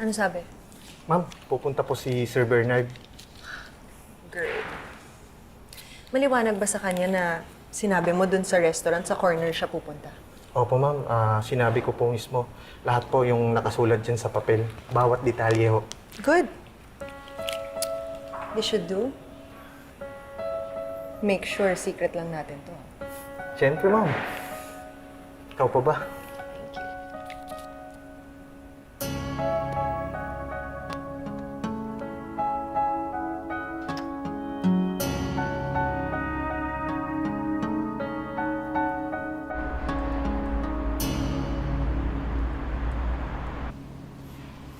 Ano sabi? Ma'am, pupunta po si Sir Bernard. Great. Maliwanag ba sa kanya na sinabi mo dun sa restaurant, sa corner siya pupunta? Opo ma'am, Ah, sinabi ko po mismo. Lahat po yung nakasulat dyan sa papel. Bawat detalye ho. Good. They should do. Make sure secret lang natin to. Siyempre ma'am. Ikaw pa ba?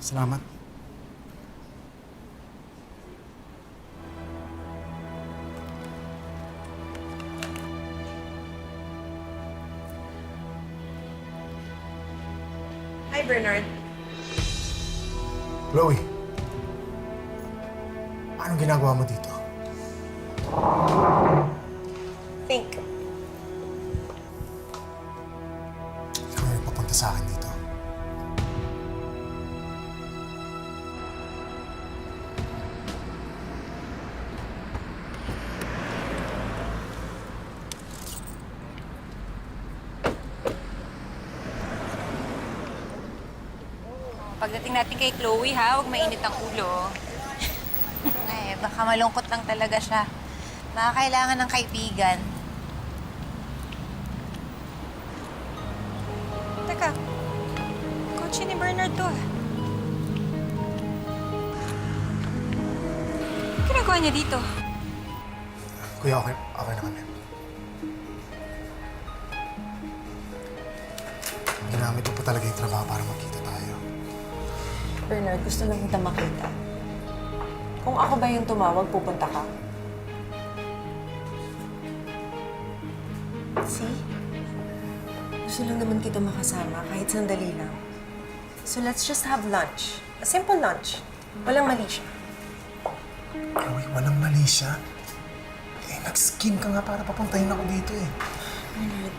Salamat. Hi, Bernard. Chloe. Anong ginagawa mo dito? Think. Ikaw yung papunta sa akin dito. Pagdating natin kay Chloe, ha? Huwag mainit ang ulo. Ay, baka malungkot lang talaga siya. Baka kailangan ng kaibigan. Teka, kotse ni Bernard to, ah. Ano ginagawa niya dito? Kuya, okay, okay na kami. Ginamit ko pa talaga yung trabaho para magkita Bernard, gusto lang kita makita. Kung ako ba yung tumawag, pupunta ka. See? Gusto lang naman kita makasama kahit sandali lang. So let's just have lunch. A simple lunch. Walang mali siya. Chloe, walang mali siya. Eh, nag-skim ka nga para papuntahin ako dito eh. Bernard,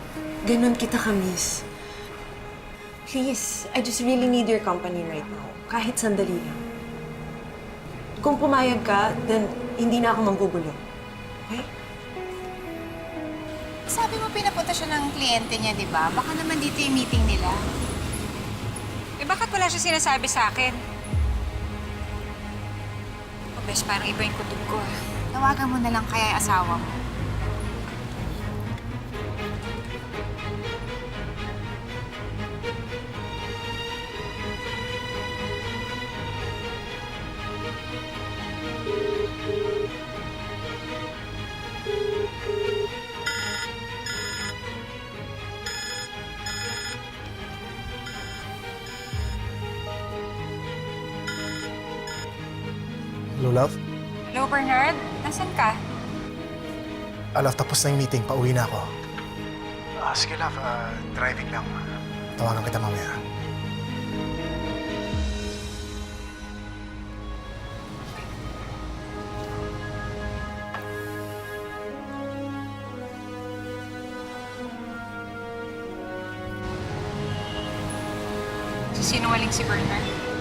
ganun kita ka-miss. Please, I just really need your company right now. Kahit sandali lang. Kung pumayag ka, then hindi na ako manggugulo. Okay? Sabi mo pinapunta siya ng kliyente niya, di ba? Baka naman dito yung meeting nila. Eh, bakit wala siya sinasabi sa akin? O, bes, parang iba yung kutob ko, ah. Tawagan mo na lang kaya yung asawa mo. Hello, love? Hello, Bernard? Nasaan ka? Ah, love, tapos na yung meeting. Pauwi na ako. Ah, sige, love. Ah, driving lang. Tawagan kita mamaya. Sisinungaling si Bernard.